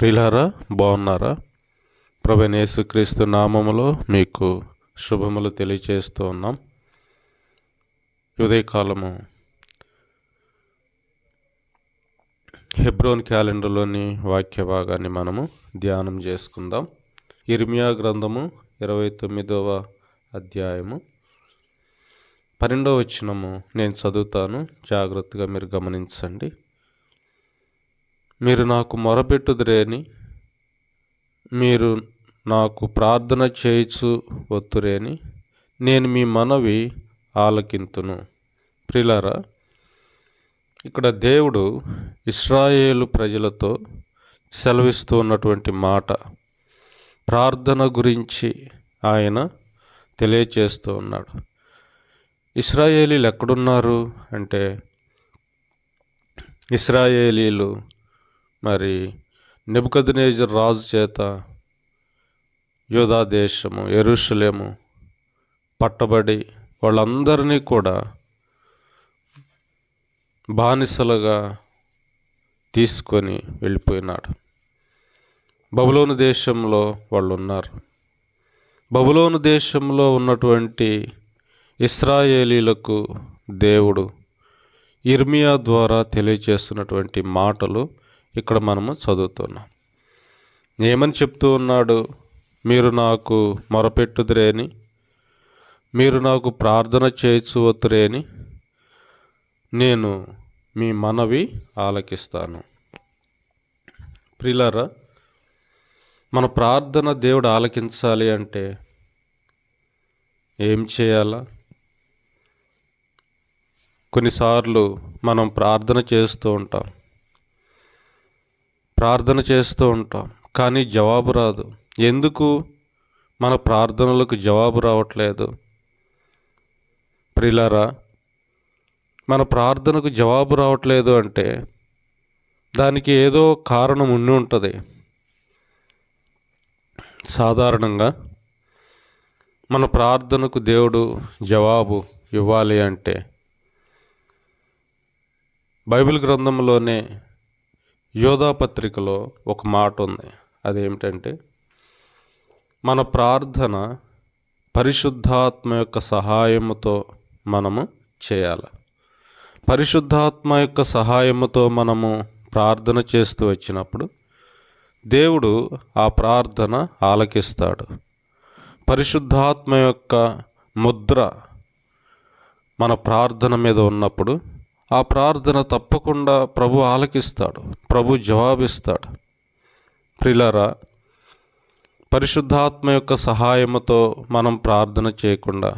ప్రిలారా బాగున్నారా? ప్రభు యేసుక్రీస్తు నామములో మీకు శుభములు తెలియచేస్తూ ఉన్నాం. ఉదయకాలము హెబ్రోన్ క్యాలెండర్లోని వాక్య భాగాన్ని మనము ధ్యానం చేసుకుందాం. ఇర్మియా గ్రంథము ఇరవై తొమ్మిదవ అధ్యాయము. పన్నెండవ వచ్చినము నేను చదువుతాను. జాగ్రత్తగా మీరు గమనించండి. మీరు నాకు మొరపెట్టుదురేని మీరు నాకు ప్రార్థన చేయుచు వత్తురేని నేను మీ మనవి ఆలకింతును. ప్రిలారా ఇక్కడ దేవుడు ఇస్రాయేలు ప్రజలతో సెలవిస్తూ ఉన్నటువంటి మాట ప్రార్థన గురించి ఆయన తెలియచేస్తూ ఉన్నాడు. ఇస్రాయేలీలు ఎక్కడున్నారు అంటే ఇస్రాయేలీలు మరి నెబుకద్నేజర్ రాజు చేత యోధా దేశము ఎరుషులేము పట్టబడి వాళ్ళందరినీ కూడా బానిసలుగా తీసుకొని వెళ్ళిపోయినాడు. బబులోను దేశంలో వాళ్ళు ఉన్నారు బబులోను దేశంలో ఉన్నటువంటి ఇస్రాయేలీలకు దేవుడు ఇర్మియా ద్వారా తెలియచేస్తున్నటువంటి మాటలు ఇక్కడ మనము చదువుతున్నాం. ఏమని చెప్తూ ఉన్నాడు? మీరు నాకు మొరపెట్టుదురేని? మీరు నాకు ప్రార్థన చేయించవద్దురేని నేను మీ మనవి ఆలకిస్తాను. ప్రిలారా మన ప్రార్థన దేవుడు ఆలకించాలి అంటే ఏం చేయాలా? కొన్నిసార్లు మనం ప్రార్థన చేస్తూ ఉంటాం. ప్రార్థన చేస్తూ ఉంటాం. కానీ జవాబు రాదు. ఎందుకు? మన ప్రార్థనలకు జవాబు రావట్లేదు. ప్రిలారా మన ప్రార్థనకు జవాబు రావట్లేదు అంటే దానికి ఏదో కారణం ఉండి ఉంటుంది. సాధారణంగా మన ప్రార్థనకు దేవుడు జవాబు ఇవ్వాలి అంటే బైబిల్ గ్రంథంలోనే యోధా పత్రికలో ఒక మాట ఉంది. అదేమిటంటే మన ప్రార్థన పరిశుద్ధాత్మ యొక్క సహాయముతో మనము చేయాలి. పరిశుద్ధాత్మ యొక్క సహాయముతో మనము ప్రార్థన చేస్తూ వచ్చినప్పుడు దేవుడు ఆ ప్రార్థన ఆలకిస్తాడు. పరిశుద్ధాత్మ యొక్క ముద్ర మన ప్రార్థన మీద ఉన్నప్పుడు ఆ ప్రార్థన తప్పకుండా ప్రభు ఆలకిస్తాడు ప్రభు జవాబిస్తాడు. ప్రిలరా పరిశుద్ధాత్మ యొక్క సహాయముతో మనం ప్రార్థన చేయకుండా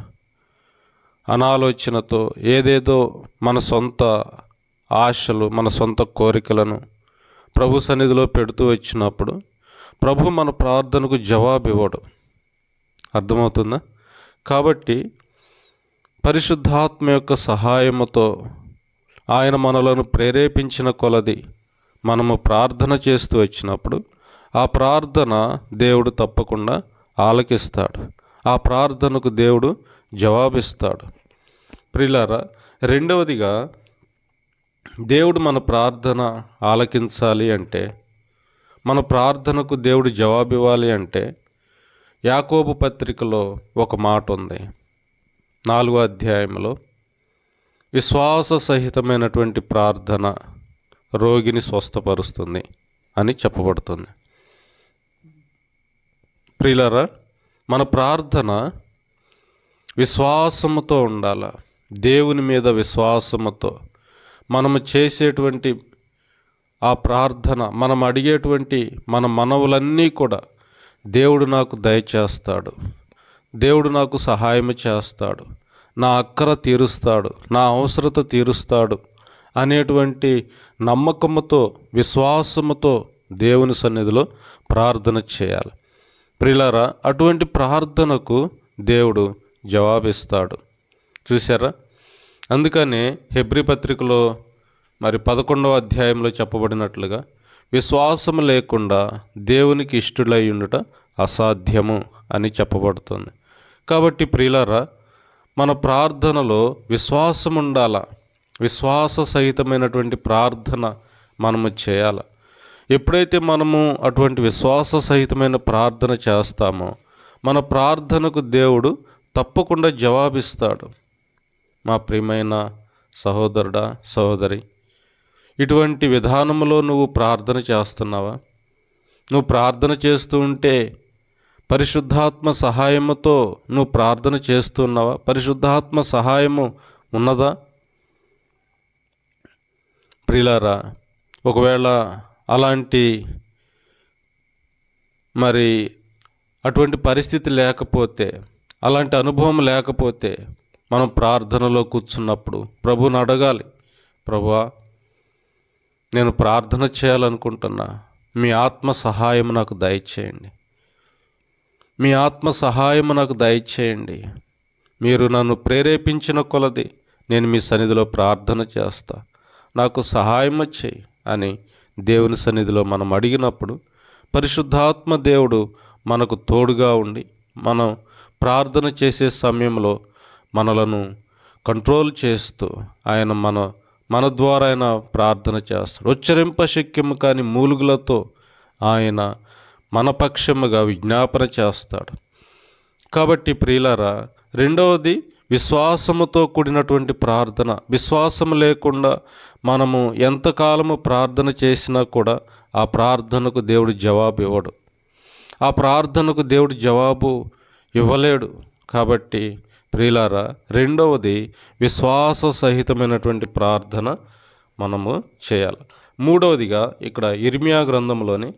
అనాలోచనతో ఏదేదో మన సొంత ఆశలు మన సొంత కోరికలను ప్రభు సన్నిధిలో పెడుతూ వచ్చినప్పుడు ప్రభు మన ప్రార్థనకు జవాబు ఇవ్వడు అర్థమవుతుందా? కాబట్టి పరిశుద్ధాత్మ యొక్క సహాయముతో ఆయన మనలను ప్రేరేపించిన కొలది మనము ప్రార్థన చేస్తూ వచ్చినప్పుడు ఆ ప్రార్థన దేవుడు తప్పకుండా ఆలకిస్తాడు. ఆ ప్రార్థనకు దేవుడు జవాబిస్తాడు. ప్రిలారా రెండవదిగా దేవుడు మన ప్రార్థన ఆలకించాలి అంటే మన ప్రార్థనకు దేవుడు జవాబు ఇవ్వాలి అంటే యాకోబు పత్రికలో ఒక మాట ఉంది. నాలుగో అధ్యాయంలో విశ్వాస సహితమైనటువంటి ప్రార్థన రోగిని స్వస్థపరుస్తుంది అని చెప్పబడుతుంది. ప్రియులరా మన ప్రార్థన విశ్వాసముతో ఉండాల. దేవుని మీద విశ్వాసముతో మనము చేసేటువంటి ఆ ప్రార్థన మనం అడిగేటువంటి మన మనవులన్నీ కూడా దేవుడు నాకు దయచేస్తాడు. దేవుడు నాకు సహాయం చేస్తాడు. నా అక్కర తీరుస్తాడు నా అవసరత తీరుస్తాడు అనేటువంటి నమ్మకముతో విశ్వాసముతో దేవుని సన్నిధిలో ప్రార్థన చేయాలి. ప్రిలారా అటువంటి ప్రార్థనకు దేవుడు జవాబిస్తాడు. చూసారా అందుకనే హెబ్రి పత్రికలో మరి పదకొండవ అధ్యాయంలో చెప్పబడినట్లుగా విశ్వాసం లేకుండా దేవునికి ఇష్టడై ఉండట అసాధ్యము అని చెప్పబడుతుంది. కాబట్టి ప్రియులారా మన ప్రార్థనలో విశ్వాసం ఉండాల విశ్వాస సహితమైనటువంటి ప్రార్థన మనము చేయాలి. ఎప్పుడైతే మనము అటువంటి విశ్వాస సహితమైన ప్రార్థన చేస్తామో మన ప్రార్థనకు దేవుడు తప్పకుండా జవాబిస్తాడు. మా ప్రియమైన సహోదరుడా సహోదరి ఇటువంటి విధానంలో నువ్వు ప్రార్థన చేస్తున్నావా? నువ్వు ప్రార్థన చేస్తూ ఉంటే పరిశుద్ధాత్మ సహాయముతో నువ్వు ప్రార్థన చేస్తున్నావా? పరిశుద్ధాత్మ సహాయము ఉన్నదా? ప్రిలారా ఒకవేళ అలాంటి మరి అటువంటి పరిస్థితి లేకపోతే అలాంటి అనుభవం లేకపోతే మనం ప్రార్థనలో కూర్చున్నప్పుడు ప్రభుని అడగాలి ప్రభువా నేను ప్రార్థన చేయాలనుకుంటున్నా. మీ ఆత్మ సహాయం నాకు దయచేయండి. మీ ఆత్మ సహాయం నాకు దయచేయండి. మీరు నన్ను ప్రేరేపించిన కొలది నేను మీ సన్నిధిలో ప్రార్థన చేస్తా. నాకు సహాయం చేయి అని దేవుని సన్నిధిలో మనం అడిగినప్పుడు పరిశుద్ధాత్మ దేవుడు మనకు తోడుగా ఉండి మనం ప్రార్థన చేసే సమయంలో మనలను కంట్రోల్ చేస్తూ ఆయన మన మన ద్వారా ఆయన ప్రార్థన చేస్తాడు. ఉచ్చరింప శక్యము కాని మూలుగులతో ఆయన మన పక్షముగా విజ్ఞాపన చేస్తాడు. కాబట్టి ప్రియులరా రెండవది విశ్వాసముతో కూడినటువంటి ప్రార్థన. విశ్వాసం లేకుండా మనము ఎంతకాలము ప్రార్థన చేసినా కూడా ఆ ప్రార్థనకు దేవుడు జవాబు ఇవ్వడు. ఆ ప్రార్థనకు దేవుడు జవాబు ఇవ్వలేడు. కాబట్టి ప్రియులారా రెండవది విశ్వాస సహితమైనటువంటి ప్రార్థన మనము చేయాలి. మూడవదిగా ఇక్కడ ఇర్మియా గ్రంథంలోని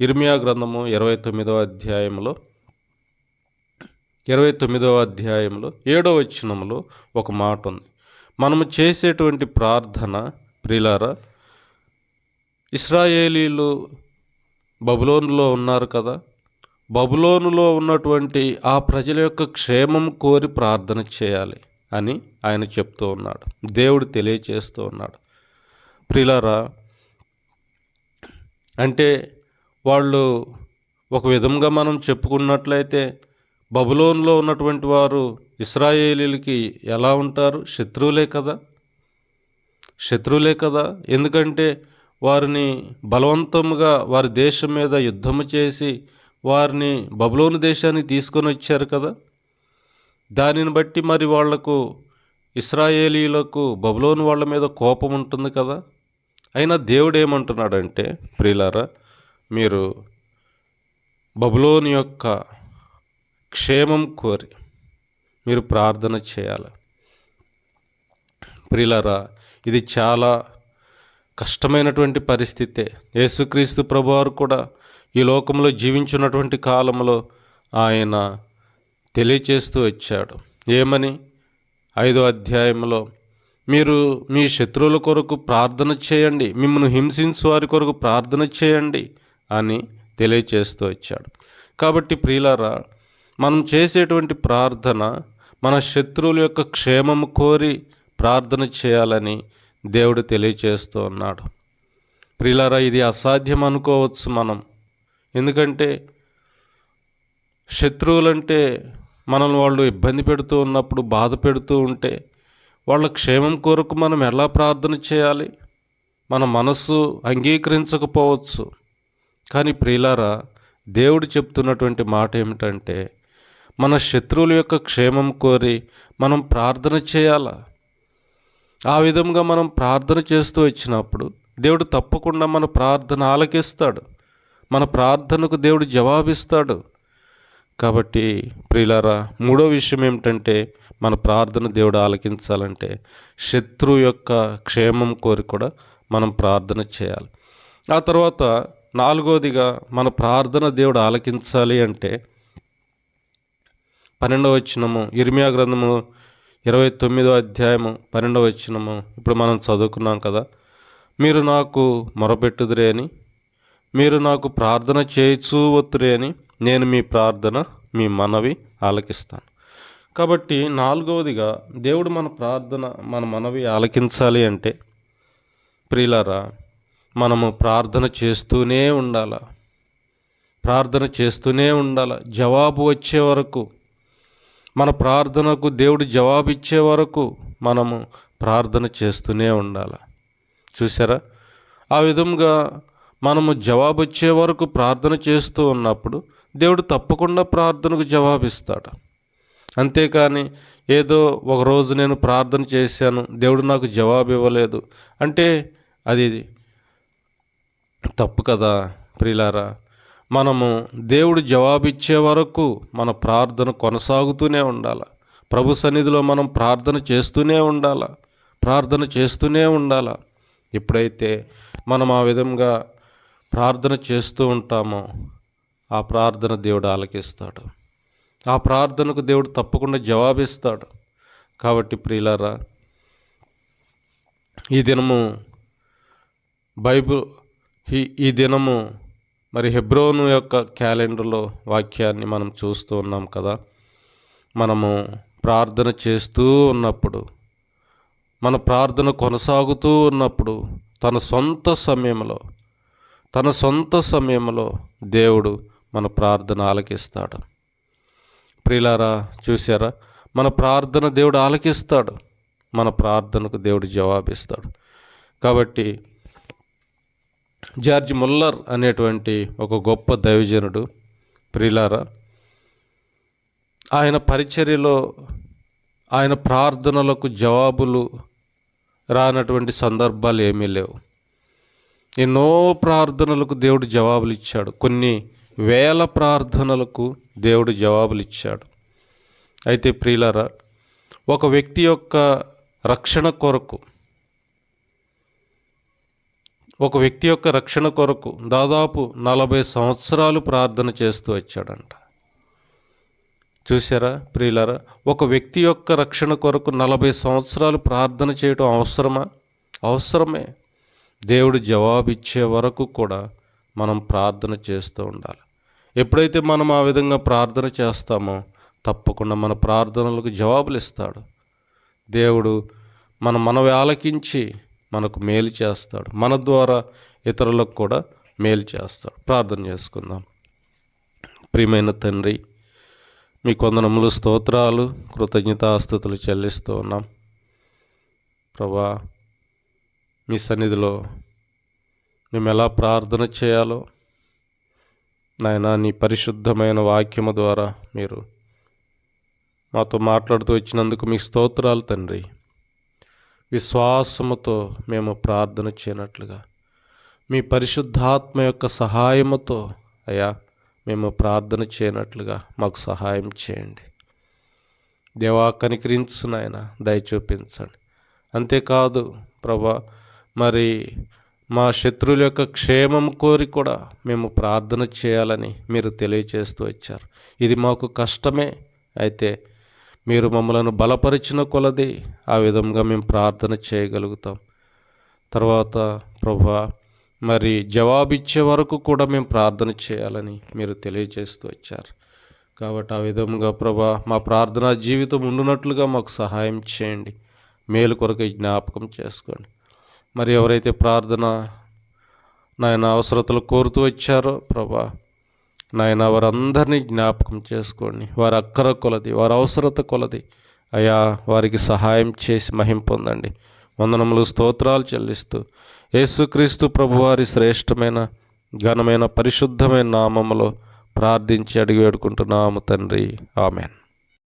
ఇర్మియా గ్రంథము ఇరవై తొమ్మిదవ అధ్యాయంలో ఇరవై తొమ్మిదవ అధ్యాయంలో ఏడవ వచనంలో ఒక మాట ఉంది. మనము చేసేటువంటి ప్రార్థన ప్రిలారా ఇస్రాయేలీలు బబులోనులో ఉన్నారు కదా? బబులోనులో ఉన్నటువంటి ఆ ప్రజల యొక్క క్షేమం కోరి ప్రార్థన చేయాలి అని ఆయన చెప్తూ ఉన్నాడు. దేవుడు తెలియచేస్తూ ఉన్నాడు. ప్రిలారా అంటే వాళ్ళు ఒక విధంగా మనం చెప్పుకున్నట్లయితే బబులోన్లో ఉన్నటువంటి వారు ఇస్రాయేలీలకి ఎలా ఉంటారు? శత్రువులే కదా. శత్రువులే కదా. ఎందుకంటే వారిని బలవంతంగా వారి దేశం మీద యుద్ధము చేసి వారిని బబులోను దేశానికి తీసుకొని వచ్చారు కదా. దానిని బట్టి మరి వాళ్ళకు ఇస్రాయేలీలకు బబులోను వాళ్ళ మీద కోపం ఉంటుంది కదా. అయినా దేవుడు ఏమంటున్నాడంటే ప్రియులారా మీరు బబులోని యొక్క క్షేమం కోరి మీరు ప్రార్థన చేయాలి. ప్రిలరా ఇది చాలా కష్టమైనటువంటి పరిస్థితే. యేసుక్రీస్తు ప్రభువారు కూడా ఈ లోకంలో జీవించున్నటువంటి కాలంలో ఆయన తెలియచేస్తూ వచ్చాడు. ఏమని? ఐదో అధ్యాయంలో మీరు మీ శత్రువుల కొరకు ప్రార్థన చేయండి. మిమ్మల్ని హింసించు వారి కొరకు ప్రార్థన చేయండి. అని తెలియచేస్తూ వచ్చాడు. కాబట్టి ప్రియులారా మనం చేసేటువంటి ప్రార్థన మన శత్రువుల యొక్క క్షేమము కోరి ప్రార్థన చేయాలని దేవుడు తెలియచేస్తూ ఉన్నాడు. ప్రియులారా ఇది అసాధ్యం అనుకోవచ్చు మనం. ఎందుకంటే శత్రువులంటే మనల్ని వాళ్ళు ఇబ్బంది పెడుతూ ఉన్నప్పుడు బాధ పెడుతూ ఉంటే వాళ్ళ క్షేమం కొరకు మనం ఎలా ప్రార్థన చేయాలి? మన మనస్సు అంగీకరించకపోవచ్చు. కానీ ప్రియులారా దేవుడు చెప్తున్నటువంటి మాట ఏమిటంటే మన శత్రువుల యొక్క క్షేమం కోరి మనం ప్రార్థన చేయాలా? ఆ విధంగా మనం ప్రార్థన చేస్తూ వచ్చినప్పుడు దేవుడు తప్పకుండా మన ప్రార్థన ఆలకిస్తాడు. మన ప్రార్థనకు దేవుడు జవాబిస్తాడు. కాబట్టి ప్రియులారా మూడో విషయం ఏమిటంటే మన ప్రార్థన దేవుడు ఆలకించాలంటే శత్రువు యొక్క క్షేమం కోరి కూడా మనం ప్రార్థన చేయాలి. ఆ తర్వాత నాలుగోదిగా మన ప్రార్థన దేవుడు ఆలకించాలి అంటే పన్నెండవ వచ్చినము ఇర్మియా గ్రంథము ఇరవై తొమ్మిదో అధ్యాయము పన్నెండవ వచ్చినము ఇప్పుడు మనం చదువుకున్నాం కదా. మీరు నాకు మొరపెట్టుదురే అని మీరు నాకు ప్రార్థన చేయచూ వత్తురే అని నేను మీ ప్రార్థన మీ మనవి ఆలకిస్తాను. కాబట్టి నాలుగవదిగా దేవుడు మన ప్రార్థన మన మనవి ఆలకించాలి అంటే ప్రియులారా మనము ప్రార్థన చేస్తూనే ఉండాల. ప్రార్థన చేస్తూనే ఉండాల. జవాబు వచ్చే వరకు మన ప్రార్థనకు దేవుడు జవాబు ఇచ్చే వరకు మనము ప్రార్థన చేస్తూనే ఉండాలి. చూసారా ఆ విధంగా మనము జవాబు వచ్చే వరకు ప్రార్థన చేస్తూ ఉన్నప్పుడు దేవుడు తప్పకుండా ప్రార్థనకు జవాబిస్తాడు. అంతేకాని ఏదో ఒక రోజు నేను ప్రార్థన చేశాను దేవుడు నాకు జవాబు ఇవ్వలేదు అంటే అది తప్పు కదా ప్రియులారా? మనము దేవుడు జవాబిచ్చే వరకు మన ప్రార్థన కొనసాగుతూనే ఉండాలి. ప్రభు సన్నిధిలో మనం ప్రార్థన చేస్తూనే ఉండాలి. ప్రార్థన చేస్తూనే ఉండాలి. ఎప్పుడైతే మనం ఆ విధంగా ప్రార్థన చేస్తూ ఉంటామో ఆ ప్రార్థన దేవుడు ఆలకిస్తాడు. ఆ ప్రార్థనకు దేవుడు తప్పకుండా జవాబిస్తాడు. కాబట్టి ప్రియులారా ఈ దినము బైబిల్ ఈ ఈ దినము మరి హెబ్రోను యొక్క క్యాలెండర్లో వాక్యాన్ని మనం చూస్తూ ఉన్నాం కదా. మనము ప్రార్థన చేస్తూ ఉన్నప్పుడు మన ప్రార్థన కొనసాగుతూ ఉన్నప్పుడు తన సొంత సమయంలో తన సొంత సమయంలో దేవుడు మన ప్రార్థన ఆలకిస్తాడు. ప్రిలారా చూసారా మన ప్రార్థన దేవుడు ఆలకిస్తాడు. మన ప్రార్థనకు దేవుడు జవాబిస్తాడు. కాబట్టి జార్జ్ ముల్లర్ అనేటువంటి ఒక గొప్ప దైవజనుడు ప్రిలారా ఆయన పరిచర్యలో ఆయన ప్రార్థనలకు జవాబులు రానటువంటి సందర్భాలు ఏమీ లేవు. ఎన్నో ప్రార్థనలకు దేవుడు జవాబులు ఇచ్చాడు. కొన్ని వేల ప్రార్థనలకు దేవుడు జవాబులు ఇచ్చాడు. అయితే ప్రియులరా ఒక వ్యక్తి యొక్క రక్షణ కొరకు ఒక వ్యక్తి యొక్క రక్షణ కొరకు దాదాపు నలభై సంవత్సరాలు ప్రార్థన చేస్తూ వచ్చాడంట. చూసారా ప్రియులరా? ఒక వ్యక్తి యొక్క రక్షణ కొరకు నలభై సంవత్సరాలు ప్రార్థన చేయడం అవసరమా? అవసరమే. దేవుడు జవాబిచ్చే వరకు కూడా మనం ప్రార్థన చేస్తూ ఉండాలి. ఎప్పుడైతే మనం ఆ విధంగా ప్రార్థన చేస్తామో తప్పకుండా మన ప్రార్థనలకు జవాబులు ఇస్తాడు దేవుడు మన మనవి ఆలకించి మనకు మేలు చేస్తాడు. మన ద్వారా ఇతరులకు కూడా మేలు చేస్తాడు. ప్రార్థన చేసుకుందాం. ప్రియమైన తండ్రి మీ కొందనములు స్తోత్రాలు కృతజ్ఞతాస్తుతులు చెల్లిస్తూ ఉన్నాం. ప్రభా మీ సన్నిధిలో మేము ఎలా ప్రార్థన చేయాలో నాయన నీ పరిశుద్ధమైన వాక్యము ద్వారా మీరు మాతో మాట్లాడుతూ వచ్చినందుకు మీ స్తోత్రాలు తండ్రి. విశ్వాసముతో మేము ప్రార్థన చేయనట్లుగా. మీ పరిశుద్ధాత్మ యొక్క సహాయముతో అయ్యా మేము ప్రార్థన చేయనట్లుగా మాకు సహాయం చేయండి. దేవా కనికరించు నాయన దయ చూపించండి అంతేకాదు ప్రభా మరి మా శత్రువుల యొక్క క్షేమం కోరి కూడా మేము ప్రార్థన చేయాలని మీరు తెలియచేస్తూ వచ్చారు. ఇది మాకు కష్టమే అయితే మీరు మమ్మలను బలపరిచిన కొలది ఆ విధంగా మేము ప్రార్థన చేయగలుగుతాం. తర్వాత ప్రభా మరి జవాబిచ్చే వరకు కూడా మేము ప్రార్థన చేయాలని మీరు తెలియజేస్తూ వచ్చారు. కాబట్టి ఆ విధంగా ప్రభా మా ప్రార్థనా జీవితం ఉండునట్లుగా మాకు సహాయం చేయండి. మేలు కొరకు జ్ఞాపకం చేసుకోండి. మరి ఎవరైతే ప్రార్థన నాయన అవసరతలు కోరుతూ వచ్చారో ప్రభా నాయన వారందరినీ జ్ఞాపకం చేసుకోండి. వారి అక్కర కొలది వారి అవసరత కొలది. అయా వారికి సహాయం చేసి మహింపొందండి వందనములు స్తోత్రాలు చెల్లిస్తూ యేసుక్రీస్తు ప్రభువారి శ్రేష్టమైన ఘనమైన పరిశుద్ధమైన నామములో ప్రార్థించి అడిగి వేడుకుంటున్నాము తండ్రి. ఆమెన్.